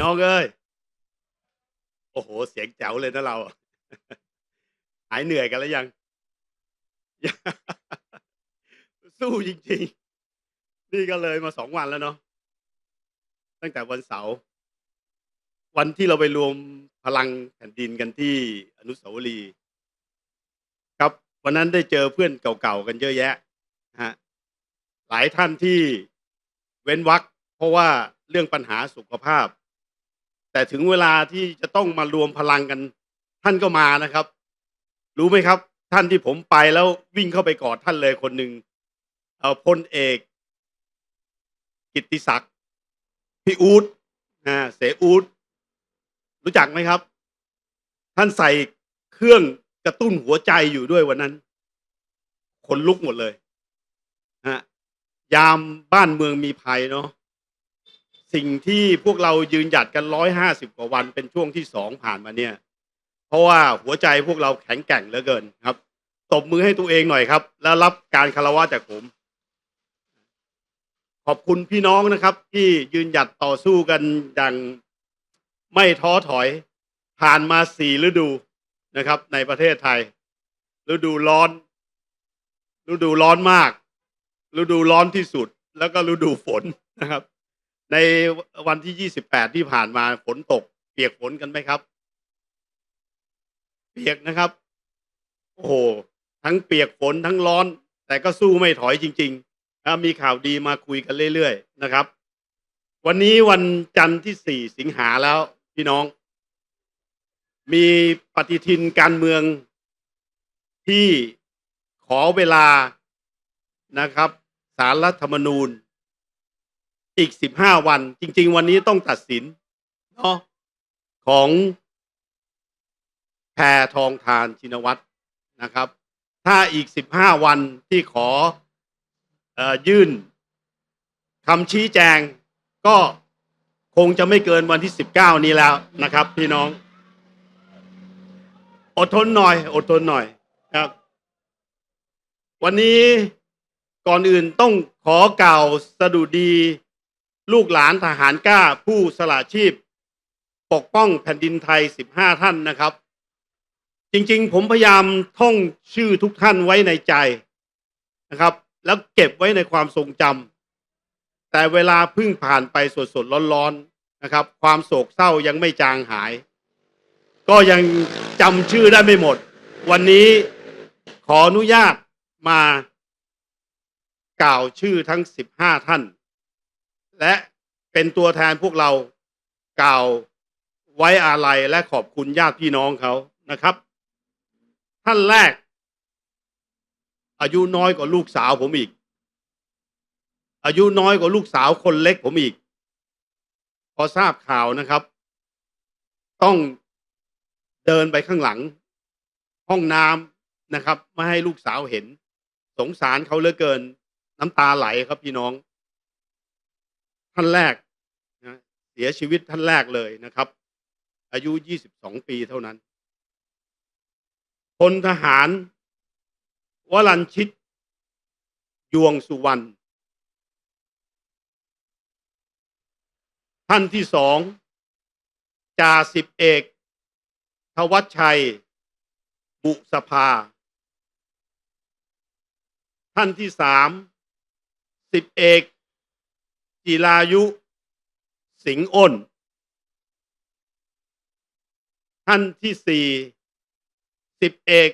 น้องเอ้ย โอ้โห เสียงแจ๋วเลยนะเรา หายเหนื่อยกันแล้วยัง สู้จริงๆ นี่ก็เลยมาสองวันแล้วเนาะ ตั้งแต่วันเสาร์ วันที่เราไปรวมพลังแผ่นดินกันที่อนุสาวรีย์ครับ วันนั้นได้เจอเพื่อนเก่าๆกันเยอะแยะฮะหลายท่านที่เว้นวักเพราะว่าเรื่องปัญหาสุขภาพ แต่ถึงเวลาที่จะต้องมารวมพลังกัน ท่านก็มานะครับ รู้ไหมครับ ท่านที่ผมไปแล้ววิ่งเข้าไปกอดท่านเลยคนหนึ่งเอ่อพลเอก กิติศักดิ์พี่อูดนะเสอูดรู้จักไหมครับ ท่านใส่เครื่องกระตุ้นหัวใจอยู่ด้วยวันนั้นคนลุกหมดเลยฮะยามบ้านเมืองมีภัยเนาะ สิ่งที่พวกเรายืนหยัดกันร้อยห้าสิบกว่าวันเป็นช่วงที่สองผ่านมาเนี่ย เพราะว่าหัวใจพวกเราแข็งแกร่งเหลือเกินครับตบมือให้ตัวเองหน่อยครับ แล้วรับการคารวะจากผม ขอบคุณพี่น้องนะครับ ที่ยืนหยัดต่อสู้กันอย่างไม่ท้อถอย ผ่านมาสี่ฤดูนะครับ ในประเทศไทย ฤดูร้อน ฤดูร้อนมาก ฤดูร้อนที่สุด แล้วก็ฤดูฝนนะครับ ในวันที่ยี่สิบแปดที่ผ่านมาฝนตก เปียกฝนกันไหมครับ เปียกนะครับ โอ้โห ทั้งเปียกฝนทั้งร้อน แต่ก็สู้ไม่ถอยจริงๆนะมีข่าวดีมาคุยกันเรื่อยๆนะครับ วันนี้วันจันทร์ที่สี่สิงหาแล้ว พี่น้อง มีปฏิทินการเมืองที่ขอเวลานะครับ สารรัฐธรรมนูญ อีกสิบห้าวัน จริง ๆ วันนี้ต้องตัดสินเนาะของแพทองทานชินวัตรนะครับ ถ้าอีกสิบห้าวันที่ขอออยื่นคำชี้แจงก็คงจะไม่เกินวันที่สิบเก้านี้แล้วนะครับ พี่น้อง อดทนหน่อย อดทนหน่อยครับวันนี้ก่อนอื่นต้องขอกล่าวสดุดี ลูกหลานทหารกล้าผู้สละชีพ ปกป้องแผ่นดินไทยสิบห้าท่านนะครับ จริงๆ ผมพยายามท่องชื่อทุกท่านไว้ในใจนะครับ แล้วเก็บไว้ในความทรงจำแต่เวลาเพิ่งผ่านไปสดๆร้อนๆนะครับ ความโศกเศร้ายังไม่จางหาย ก็ยังจำชื่อได้ไม่หมด วันนี้ขออนุญาตมากล่าวชื่อทั้งสิบห้าท่าน และเป็นตัวแทนพวกเรากล่าวไว้อาลัยและขอบคุณญาติพี่น้องเขานะครับ ท่านแรก อายุน้อยกว่าลูกสาวผมอีก อายุน้อยกว่าลูกสาวคนเล็กผมอีก พอทราบข่าวนะครับ ต้องเดินไปข้างหลัง ห้องน้ำนะครับ ไม่ให้ลูกสาวเห็น สงสารเขาเหลือเกิน น้ำตาไหลครับพี่น้อง ท่านแรกนะเสียชีวิตท่านแรกเลยนะครับ อายุ 22 ปีเท่านั้นพลทหารวรัญชิต ยวงสุวรรณท่านที่สองจ่าสิบเอกทวัชชัย บุสภา ท่านที่สามสิบเอก จิรายุ สิงห์อ้น ท่านที่สี่สิบเอก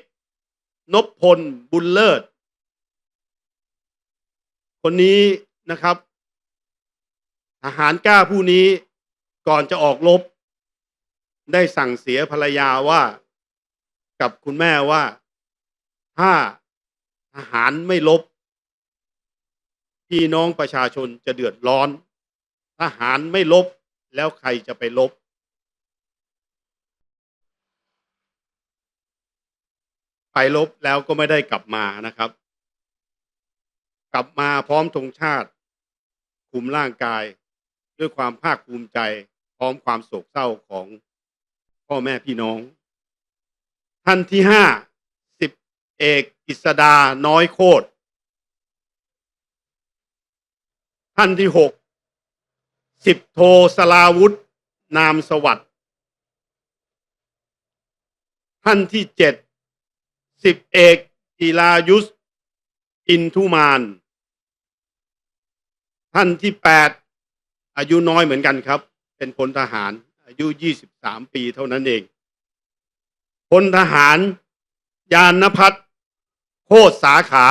นพพลบุญเลิศ คนนี้นะครับทหารกล้าผู้นี้ก่อนจะออกรบได้สั่งเสียภรรยาว่า กับคุณแม่ว่า ถ้าทหารไม่ลบ พี่น้องประชาชนจะเดือดร้อน ทหารไม่ลบแล้วใครจะไปลบ ไปลบแล้วก็ไม่ได้กลับมานะครับ กลับมาพร้อมธงชาติ คุมร่างกาย ด้วยความภาคภูมิใจ พร้อมความโศกเศร้าของพ่อแม่พี่น้อง ท่านที่ห้าสิบเอกกิษดาน้อยโคตร ท่านที่หกสิบโทสลาวุธ นามสวัสดิ์ท่านที่เจ็ดสิบเอกจิรายุสอินทุมาน ท่านที่แปดอายุน้อยเหมือนกันครับ เป็นพลทหาร อายุยี่สิบสามปีเท่านั้นเองพลทหาร ยานพัฒน์โคตรสาขา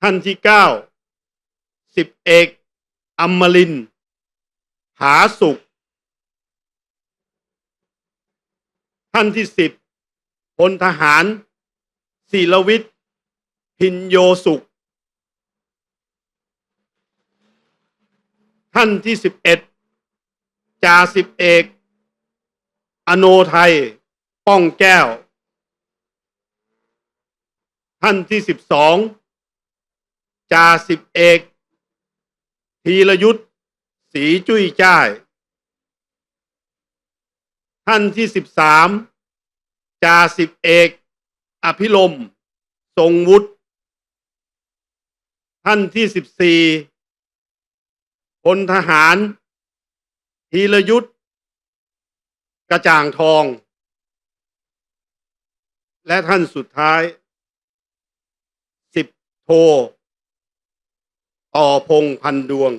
ท่านที่เก้าสิบเอกอมรินทร์ผาสุข ท่านที่สิบพลทหารศิลวิทย์พินโยสุข ท่านที่สิบเอ็ดจ่าสิบเอก อโนไทย ป้องแก้ว ท่านที่สิบสอง จ่าสิบเอกธีรยุทธศรีจุ้ยจ้าย ท่านที่สิบสามจ่าสิบเอก อภิลมทรงวุฒิท่านที่สิบสี่พลทหารธีรยุทธ์กระจ่างทอง และท่านสุดท้ายสิบโท ต่อพงพันดวง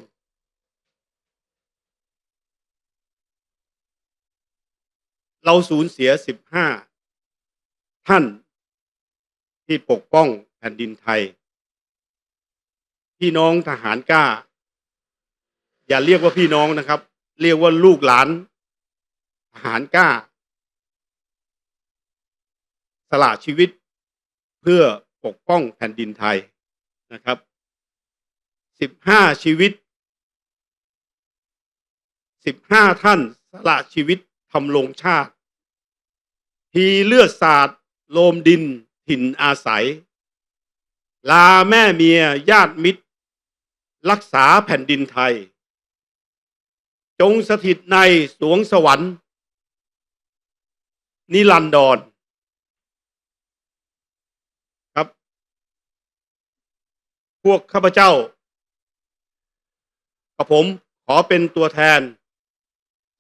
เราสูญเสียสิบห้าท่านที่ปกป้องแผ่นดินไทย พี่น้องทหารกล้า อย่าเรียกว่าพี่น้องนะครับ เรียกว่าลูกหลาน ทหารกล้า สละชีวิตเพื่อปกป้องแผ่นดินไทยนะครับ สิบห้าชีวิตสิบห้าท่านสละชีวิตทำลงชาติ ทีเลือดสาดโลมดินถิ่นอาศัย ลาแม่เมียญาติมิตร รักษาแผ่นดินไทย จงสถิตในสวงสวรรค์ นิรันดรครับ พวกข้าพเจ้า กับผมขอเป็นตัวแทน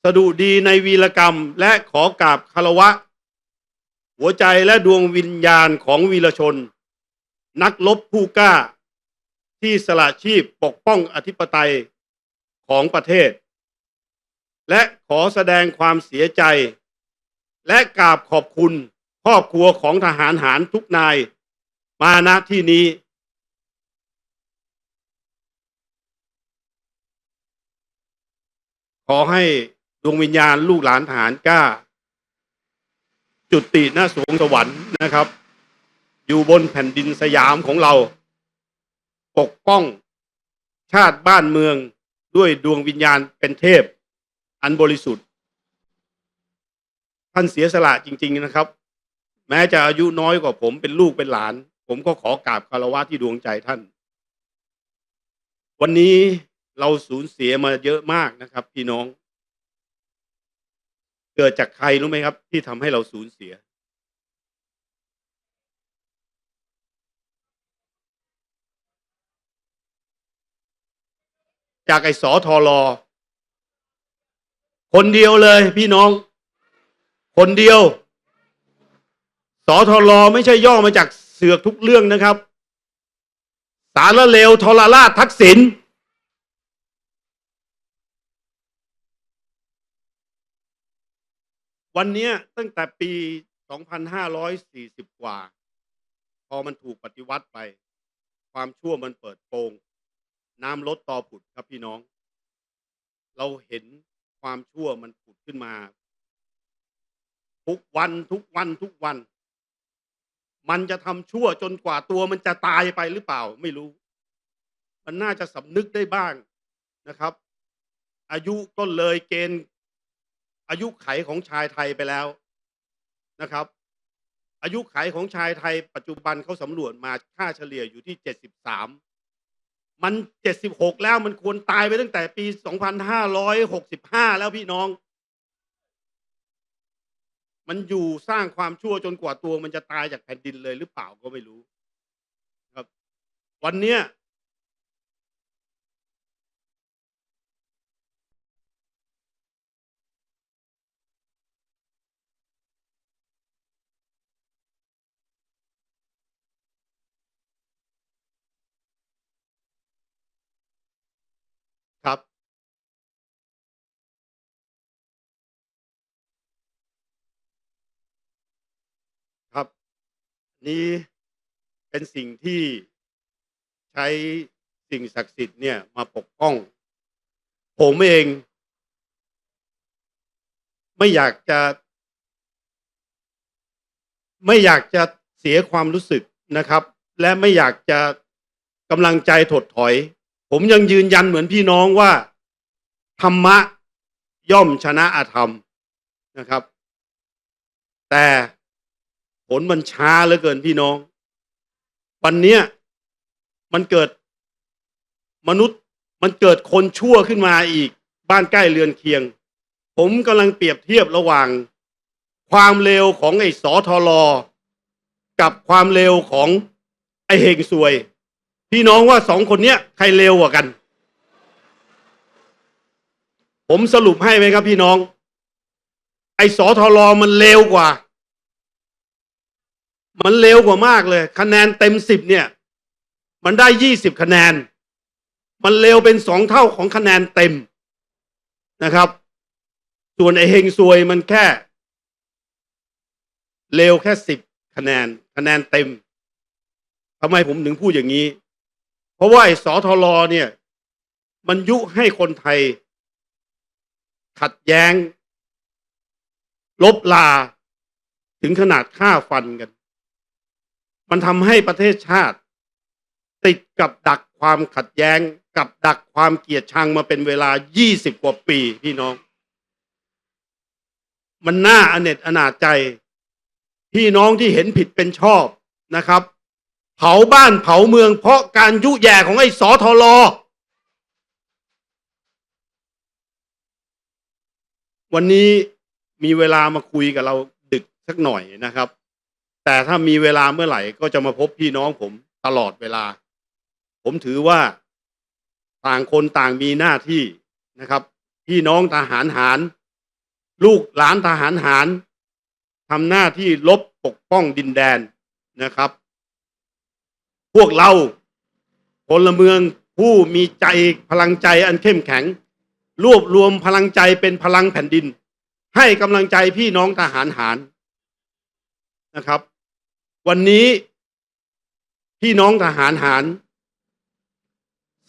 สดุดีในวีรกรรมและขอกราบคารวะ หัวใจและดวงวิญญาณของวีรชน นักลบผู้กล้า ที่สละชีพปกป้องอธิปไตยของประเทศ และขอแสดงความเสียใจ และกราบขอบคุณครอบครัวของทหารหารทุกนาย มาณที่นี้ ขอให้ดวงวิญญาณลูกหลานทหารกล้า จุติหน้าสวงสวรรค์นะครับ อยู่บนแผ่นดินสยามของเรา ปกป้องชาติบ้านเมืองด้วยดวงวิญญาณเป็นเทพ อันบริสุทธิ์ ท่านเสียสละจริง ๆนะครับ แม้จะอายุน้อยกว่าผมเป็นลูกเป็นหลาน ผมก็ขอกราบคารวะที่ดวงใจท่าน วันนี้ เราสูญเสียมาเยอะมากนะครับ พี่น้อง เกิดจากใครรู้ไหมครับ ที่ทำให้เราสูญเสีย จากไอ้สอทอรอคนเดียวเลย พี่น้อง คนเดียวสอทอรอไม่ใช่ย่อมาจากเสือกทุกเรื่องนะครับ สารเลวทรราชทักษิณ วันนี้ตั้งแต่ปี 2540 กว่า พอมันถูกปฏิวัติไป ความชั่วมันเปิดโปง น้ำลดต่อผุดครับพี่น้อง เราเห็นความชั่วมันผุดขึ้นมา ทุกวันทุกวันทุกวัน มันจะทำชั่วจนกว่าตัวมันจะตายไปหรือเปล่าไม่รู้ มันน่าจะสำนึกได้บ้างนะครับ อายุก็เลยเกณฑ์ อายุไขของชายไทยไปแล้วนะครับ อายุไขของชายไทย ปัจจุบันเขาสำรวจมาค่าเฉลี่ยอยู่ที่ 73 มัน 76 แล้วมันควรตายไปตั้งแต่ปี 2565 แล้วพี่น้อง มันอยู่สร้างความชั่วจนกว่าตัวมันจะตายจากแผ่นดินเลยหรือเปล่าก็ไม่รู้ ครับ วันเนี้ย นี้เป็นสิ่งที่ใช้สิ่งศักดิ์สิทธิ์เนี่ยมาปกป้อง ผมเอง ไม่อยากจะ ไม่อยากจะเสียความรู้สึกนะครับ และไม่อยากจะกำลังใจถดถอย ผมยังยืนยันเหมือนพี่น้องว่า ธรรมะย่อมชนะอธรรมนะครับ แต่ ผลมันช้าเหลือเกินพี่น้อง วันเนี้ยมันเกิดมนุษย์มันเกิดคนชั่วขึ้นมาอีก บ้านใกล้เรือนเคียง ผมกำลังเปรียบเทียบระหว่าง ความเร็วของไอ้สอทอรอกับความเร็วของไอ้เฮงซวย พี่น้องว่าสองคนเนี้ยใครเร็วกว่ากัน ผมสรุปให้ไหมครับพี่น้อง ไอ้สอทอรอมันเร็วกว่า มันเร็วกว่ามากเลย คะแนนเต็มสิบเนี่ย มันได้ยี่สิบคะแนน มันเร็วเป็นสองเท่าของคะแนนเต็มนะครับ ส่วนไอเฮงซวยมันแค่ เร็วแค่สิบคะแนน คะแนนเต็มทำไมผมถึงพูดอย่างนี้ เพราะว่าไอ้สอทอรอเนี่ย มันยุให้คนไทย ขัดแย้ง ลบลาถึงขนาดฆ่าฟันกัน มันทำให้ประเทศชาติ ติดกับดักความขัดแย้ง กับดักความเกลียดชังมาเป็นเวลา 20 กว่าปีพี่น้อง มันน่าอเนจอนาจใจ พี่น้องที่เห็นผิดเป็นชอบนะครับ เผาบ้านเผาเมืองเพราะการยุแย่ของไอ้สอทอรอวันนี้มีเวลามาคุยกับเราดึกสักหน่อยนะครับ แต่ถ้ามีเวลาเมื่อไหร่ก็จะมาพบพี่น้องผมตลอดเวลา ผมถือว่าต่างคนต่างมีหน้าที่นะครับ พี่น้องทหารหาร ลูกหลานทหารหารทำหน้าที่ลบปกป้องดินแดนนะครับ พวกเราพลเมืองผู้มีใจพลังใจอันเข้มแข็ง รวบรวมพลังใจเป็นพลังแผ่นดิน ให้กำลังใจพี่น้องทหารหารนะครับ วันนี้พี่น้องทหารหาร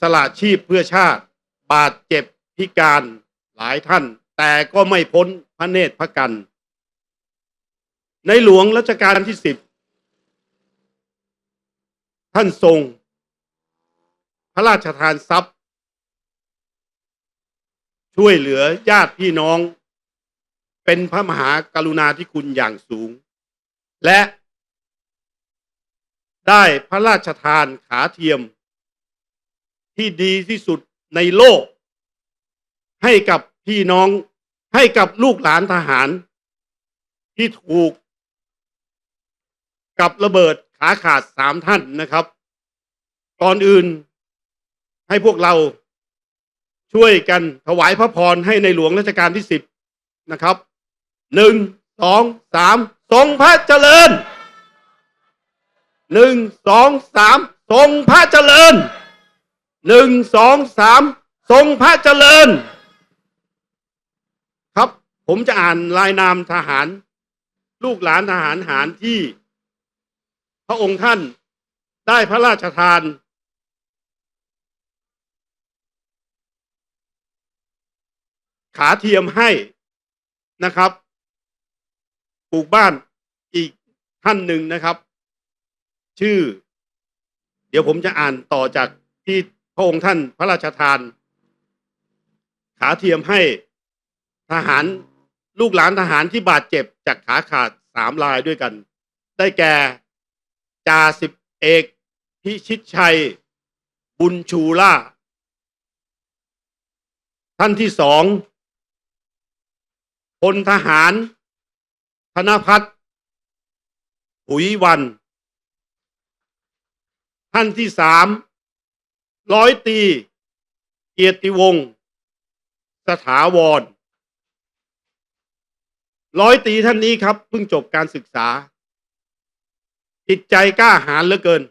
สละชีพเพื่อชาติ บาดเจ็บพิการหลายท่าน แต่ก็ไม่พ้นพระเนตรพระกัน ในหลวงรัชกาลที่สิบท่านทรง พระราชทานทรัพย์ ช่วยเหลือญาติพี่น้อง เป็นพระมหากรุณาธิคุณอย่างสูง และ ได้พระราชทานขาเทียม ที่ดีที่สุดในโลก ให้กับพี่น้องให้กับลูกหลานทหาร ที่ถูก กับระเบิดขาขาดสามท่านนะครับ ก่อนอื่นให้พวกเราช่วยกันถวายพระพรให้ในหลวงรัชกาลที่สิบนะครับหนึ่งสองสามทรงพระเจริญ หนึ่งสองสามทรงพระเจริญหนึ่งสองสามทรงพระเจริญ ครับผมจะอ่านรายนามทหาร ลูกหลานทหารหารที่ พระองค์ท่านได้พระราชทานขาเทียมให้นะครับ ปลูกบ้านอีกท่านหนึ่งนะครับ ชื่อ เดี๋ยวผมจะอ่านต่อจากที่พระองค์ท่านพระราชทาน ขาเทียมให้ทหารลูกหลานทหารที่บาดเจ็บจากขาขาดสามรายด้วยกัน ได้แก่จ่าสิบเอกพิชิตชัย บุญชูล่า ท่านที่สองพลทหาร ธนพัฒน์หุยวัน ท่านที่สามร้อยตีเกียรติวงศ์สถาวรร้อยตีท่านนี้ครับเพิ่งจบการศึกษา จิตใจกล้าหาญเหลือเกิน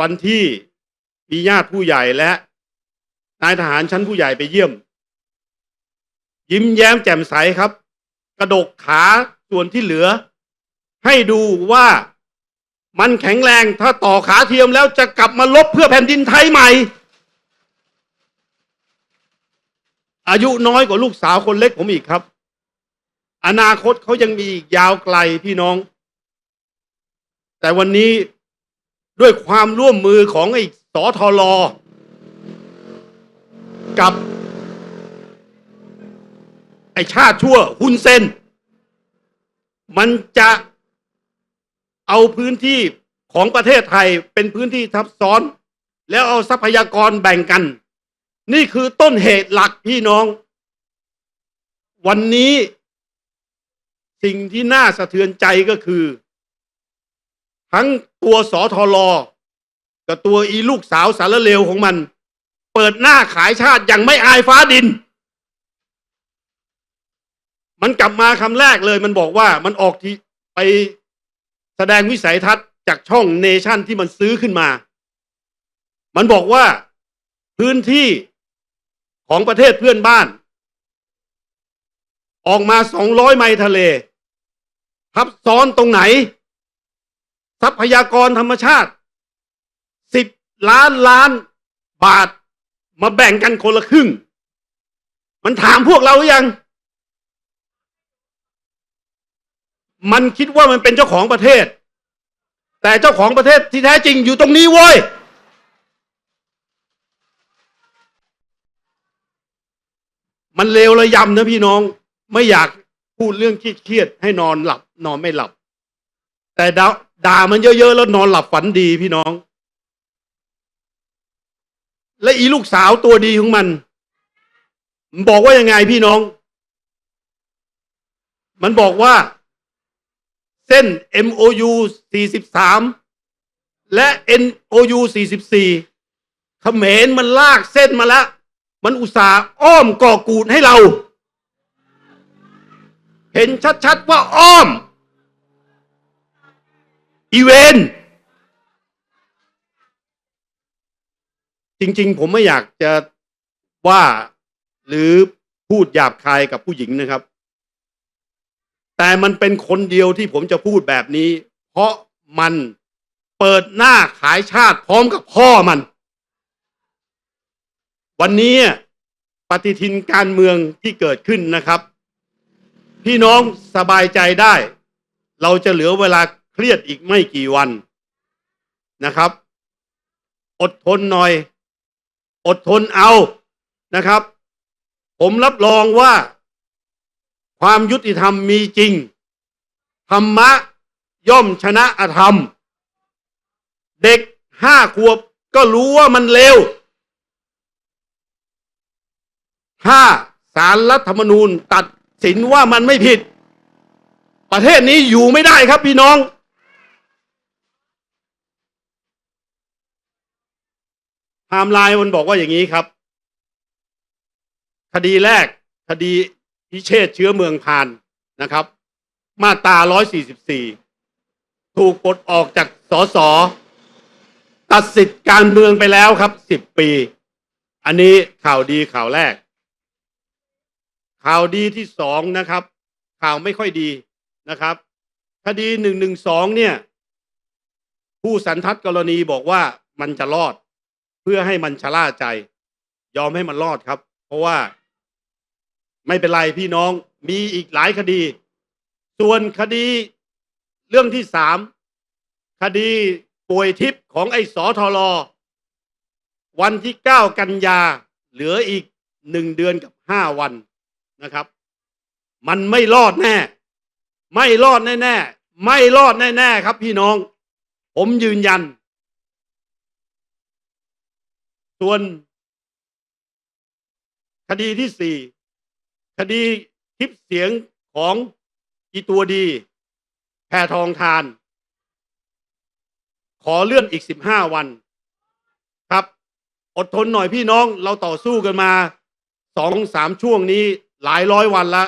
วันที่มีญาติผู้ใหญ่และนายทหารชั้นผู้ใหญ่ไปเยี่ยม ยิ้มแย้มแจ่มใสครับ กระดกขาส่วนที่เหลือ ให้ดูว่ามันแข็งแรงถ้าต่อขาเทียมแล้วจะกลับมาลบเพื่อแผ่นดินไทยใหม่ อายุน้อยกว่าลูกสาวคนเล็กผมอีกครับ อนาคตเขายังมีอีกยาวไกลพี่น้อง แต่วันนี้ด้วยความร่วมมือของไอ้สอทอรอกับ ไอ้ชาติชั่วฮุนเซน มันจะ เอาพื้นที่ของประเทศไทยเป็นพื้นที่ทับซ้อน แล้วเอาทรัพยากรแบ่งกัน นี่คือต้นเหตุหลักพี่น้อง วันนี้สิ่งที่น่าสะเทือนใจก็คือ ทั้งตัวสอทอรอกับตัวอีลูกสาวสารเลวของมัน เปิดหน้าขายชาติอย่างไม่อายฟ้าดิน มันกลับมาคำแรกเลย มันบอกว่ามันออกที่ไป แสดงวิสัยทัศน์จากช่องเนชั่นที่มันซื้อขึ้นมา มันบอกว่าพื้นที่ของประเทศเพื่อนบ้าน ออกมา200ไมล์ทะเล ทับซ้อนตรงไหน ทรัพยากรธรรมชาติ10ล้านล้านบาทมาแบ่งกันคนละครึ่ง มันถามพวกเราหรือยัง มันคิดว่ามันเป็นเจ้าของประเทศ แต่เจ้าของประเทศที่แท้จริงอยู่ตรงนี้เว้ยมันเลวระยำนะพี่น้องไม่อยากพูดเรื่องเครียดๆให้นอนหลับ นอนไม่หลับ แต่ด่าด่ามันเยอะๆแล้วนอนหลับฝันดีพี่น้อง และอีลูกสาวตัวดีของมัน มันบอกว่ายังไงพี่น้อง มันบอกว่า เส้น MOU 43 และ NOU 44เขมรมันลากเส้นมาแล้ว มันอุตส่าห์อ้อมก่อกูดให้เรา เห็นชัดๆว่าอ้อม อีเวนจริง ๆ ผมไม่อยากจะว่าหรือพูดหยาบคายกับผู้หญิงนะครับ แต่มันเป็นคนเดียวที่ผมจะพูดแบบนี้ เพราะมันเปิดหน้าขายชาติพร้อมกับพ่อมัน วันนี้ปฏิทินการเมืองที่เกิดขึ้นนะครับ พี่น้องสบายใจได้ เราจะเหลือเวลาเครียดอีกไม่กี่วันนะครับ อดทนหน่อย อดทนเอานะครับ ผมรับรองว่า ความยุติธรรมมีจริง ธรรมะย่อมชนะอธรรม เด็กห้าขวบก็รู้ว่ามันเลวถ้าสารรัฐธรรมนูญตัดสินว่ามันไม่ผิด ประเทศนี้อยู่ไม่ได้ครับพี่น้อง ไทม์ไลน์มันบอกว่าอย่างนี้ครับ คดีแรกคดี พิเชษเชื้อเมืองพานนะครับ มาตรา 144 ถูกปลดออกจากสสตัดสิทธิ์การเมืองไปแล้วครับ 10 ปี อันนี้ข่าวดีข่าวแรก ข่าวดีที่สองนะครับ ข่าวไม่ค่อยดีนะครับ คดีหนึ่งหนึ่งสองเนี่ย ผู้สันทัดกรณีบอกว่ามันจะรอด เพื่อให้มันชะล่าใจ ยอมให้มันรอดครับ เพราะว่า ไม่เป็นไรพี่น้องมีอีกหลายคดี ส่วนคดีเรื่องที่สามคดีป่วยทิพย์ของไอ้สอทอรอวันที่เก้ากันยาเหลืออีกหนึ่งเดือนกับห้าวันนะครับ มันไม่รอดแน่ ไม่รอดแน่ๆไม่รอดแน่ๆครับพี่น้อง ผมยืนยัน ส่วน คดีที่สี่ ดีคลิปเสียงของอีตัวดีแพทองทาน ขอเลื่อนอีกสิบห้าวัน ครับ อดทนหน่อยพี่น้องเราต่อสู้กันมาสองสามช่วงนี้หลายร้อยวันละ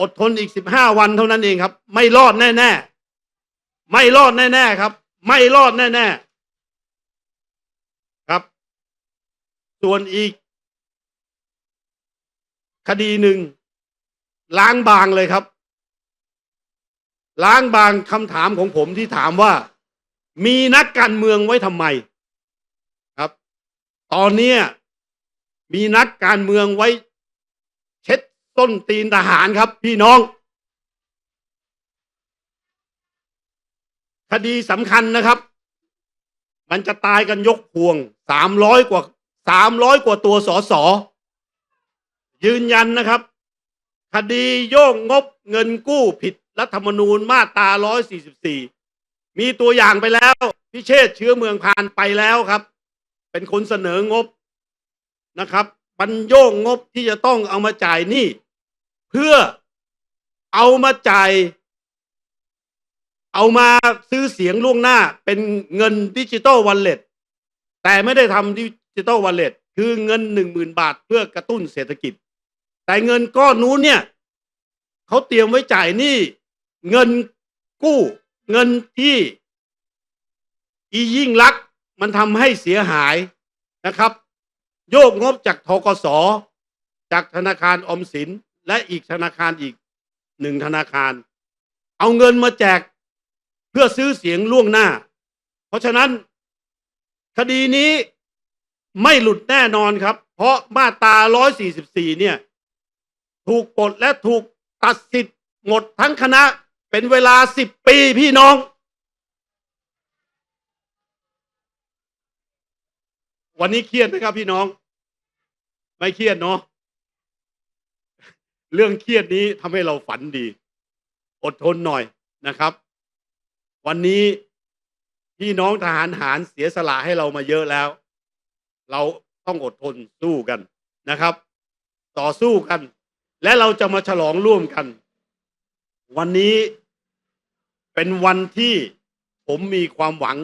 อดทนอีกสิบห้าวันเท่านั้นเองครับ ไม่รอดแน่ ๆ ไม่รอดแน่ ๆ ครับ ไม่รอดแน่ ๆ ครับ ส่วนอีก คดีหนึ่งล้างบางเลยครับ ล้างบางคำถามของผมที่ถามว่า มีนักการเมืองไว้ทำไมครับ ตอนนี้มีนักการเมืองไว้ เช็ดต้นตีนทหารครับพี่น้อง คดีสำคัญนะครับ มันจะตายกันยกพวงสามร้อยกว่าสามร้อยกว่าตัวสอสอ ยืนยันนะครับ คดีโยกงบเงินกู้ผิดรัฐธรรมนูญมาตรา 144 มีตัวอย่างไปแล้ว พิเชษเชื้อเมืองพานไปแล้วครับ เป็นคนเสนองบนะครับบรรโยกงบที่จะต้องเอามาจ่ายหนี้เพื่อเอามาจ่าย เอามาซื้อเสียงล่วงหน้าเป็นเงินดิจิตอลวอลเล็ตแต่ไม่ได้ทำดิจิตอลวอลเล็ตคือเงินหนึ่งหมื่นบาทเพื่อกระตุ้นเศรษฐกิจ แต่เงินก้อนนู้นเนี่ยเขาเตรียมไว้จ่ายหนี้เงินกู้ เงินที่อียิ่งลักษณ์มันทำให้เสียหายนะครับ โยกงบจากทกสจากธนาคารออมสินและอีกธนาคารอีกหนึ่งธนาคาร เอาเงินมาแจกเพื่อซื้อเสียงล่วงหน้า เพราะฉะนั้น คดีนี้ไม่หลุดแน่นอนครับ เพราะมาตรา144 เนี่ย ถูกปลดและถูกตัดสิทธิ์หมดทั้งคณะเป็นเวลา10ปีพี่น้อง วันนี้เครียดไหมครับพี่น้อง ไม่เครียดเนาะเรื่องเครียดนี้ทำให้เราฝันดี อดทนหน่อยนะครับ วันนี้พี่น้องทหารหารเสียสละให้เรามาเยอะแล้ว เราต้องอดทนสู้กันนะครับ ต่อสู้กัน และเราจะมาฉลองร่วมกัน วันนี้เป็นวันที่ผมมีความหวัง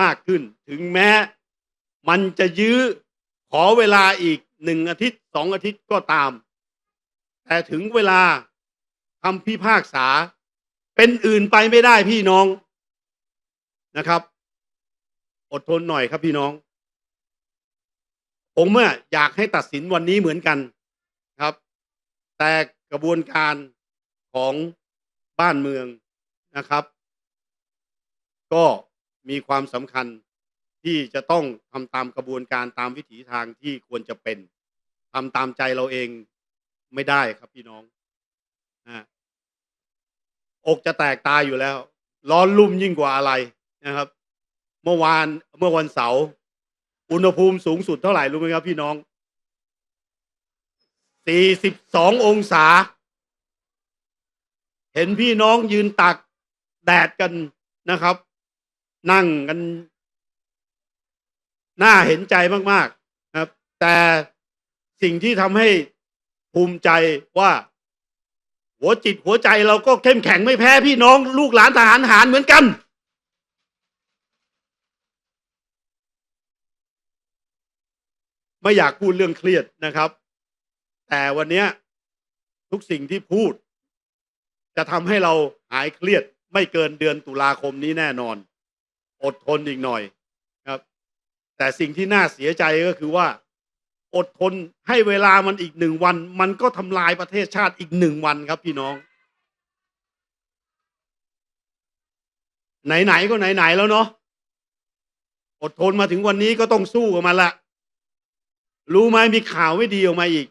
มากขึ้น ถึงแม้ มันจะยื้อขอเวลาอีกหนึ่งอาทิตย์สองอาทิตย์ก็ตาม แต่ถึงเวลาคำพิพากษา เป็นอื่นไปไม่ได้พี่น้องนะครับ อดทนหน่อยครับพี่น้อง ผมอะอยากให้ตัดสินวันนี้เหมือนกัน แต่กระบวนการของบ้านเมืองนะครับ ก็มีความสำคัญที่จะต้องทำตามกระบวนการตามวิถีทางที่ควรจะเป็นทำตามใจเราเองไม่ได้ครับพี่น้องนะอกจะแตกตายอยู่แล้ว ร้อนลุ่มยิ่งกว่าอะไรนะครับ เมื่อวานเมื่อวันเสาร์อุณหภูมิสูงสุดเท่าไหร่รู้ไหมครับพี่น้อง 42องศา เห็นพี่น้องยืนตักแดดกันนะครับ นั่งกัน น่าเห็นใจมาก ๆ ครับ แต่สิ่งที่ทำให้ภูมิใจว่า หัวจิตหัวใจเราก็เข้มแข็งไม่แพ้พี่น้อง ลูกหลานทหารหารเหมือนกันไม่อยากพูดเรื่องเครียดนะครับ แต่วันนี้ทุกสิ่งที่พูด จะทำให้เราหายเครียดไม่เกินเดือนตุลาคมนี้แน่นอน อดทนอีกหน่อยครับ แต่สิ่งที่น่าเสียใจก็คือว่า อดทนให้เวลามันอีกหนึ่งวัน มันก็ทำลายประเทศชาติอีกหนึ่งวันครับพี่น้อง ไหนๆก็ไหนๆแล้วเนาะอดทนมาถึงวันนี้ก็ต้องสู้กับมันละรู้ไหมมีข่าวไม่ดีออกมาอีก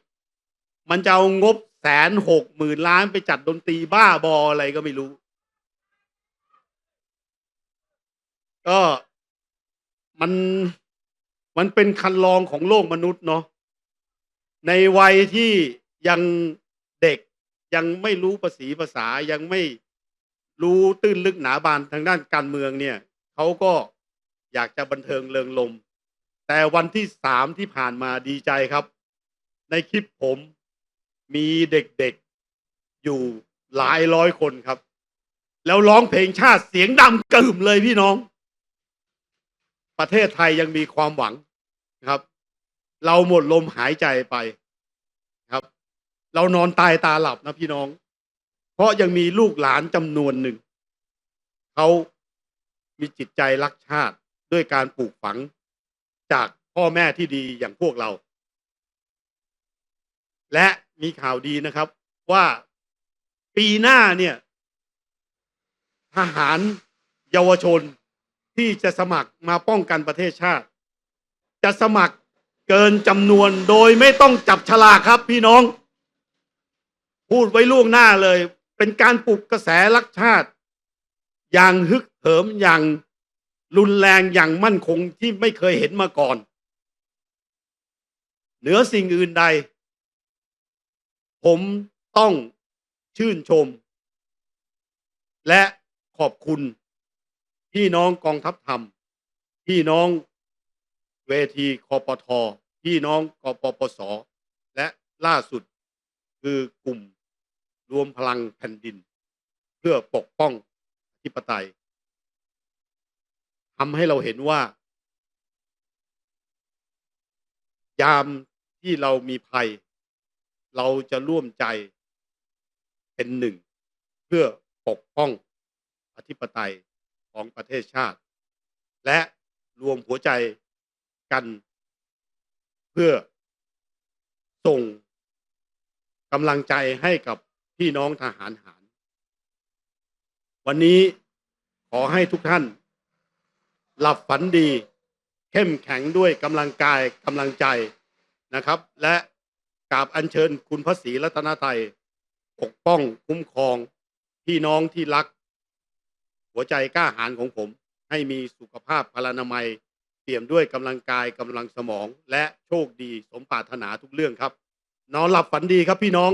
มันจะเอางบแสนหกหมื่นล้านไปจัดดนตรีบ้าบออะไรก็ไม่รู้ ก็มันมันเป็นคันลองของโลกมนุษย์เนาะในวัยที่ยังเด็กยังไม่รู้ภาษีภาษายังไม่รู้ตื้นลึกหนาบานทางด้านการเมืองเนี่ยเขาก็อยากจะบันเทิงเริงลม แต่วันที่สามที่ผ่านมาดีใจครับ ในคลิปผม มีเด็กๆอยู่หลายร้อยคนครับ แล้วร้องเพลงชาติเสียงดังกระหึ่มเลยพี่น้อง ประเทศไทยยังมีความหวังครับ เราหมดลมหายใจไปครับ เรานอนตายตาหลับนะพี่น้อง เพราะยังมีลูกหลานจำนวนหนึ่งเขามีจิตใจรักชาติด้วยการปลูกฝังจากพ่อแม่ที่ดีอย่างพวกเรา และมีข่าวดีนะครับว่าปีหน้าเนี่ยทหารเยาวชนที่จะสมัครมาป้องกันประเทศชาติ จะสมัครเกินจำนวนโดยไม่ต้องจับฉลากครับพี่น้อง พูดไว้ล่วงหน้าเลย เป็นการปลุกกระแสรักชาติ อย่างฮึกเหิมอย่างรุนแรงอย่างมั่นคงที่ไม่เคยเห็นมาก่อน เหนือสิ่งอื่นใด ผมต้องชื่นชม และขอบคุณ พี่น้องกองทัพธรรม พี่น้องเวทีคอปทพี่น้องกปปส และล่าสุดคือกลุ่มรวมพลังแผ่นดิน เพื่อปกป้องอธิปไตยทำให้เราเห็นว่า ยามที่เรามีภัย เราจะร่วมใจเป็นหนึ่ง เพื่อปกป้องอธิปไตยของประเทศชาติ และรวมหัวใจกัน เพื่อส่งกำลังใจให้กับพี่น้องทหารหาร วันนี้ขอให้ทุกท่าน หลับฝันดี เข้มแข็งด้วยกำลังกายกำลังใจนะครับ และ กราบอัญเชิญคุณพระศรีรัตนไตยปกป้องคุ้มครอง พี่น้องที่รัก หัวใจกล้าหาญของผม ให้มีสุขภาพพลานามัย เปี่ยมด้วยกำลังกายกำลังสมอง และโชคดีสมปรารถนาทุกเรื่องครับ นอนหลับฝันดีครับพี่น้อง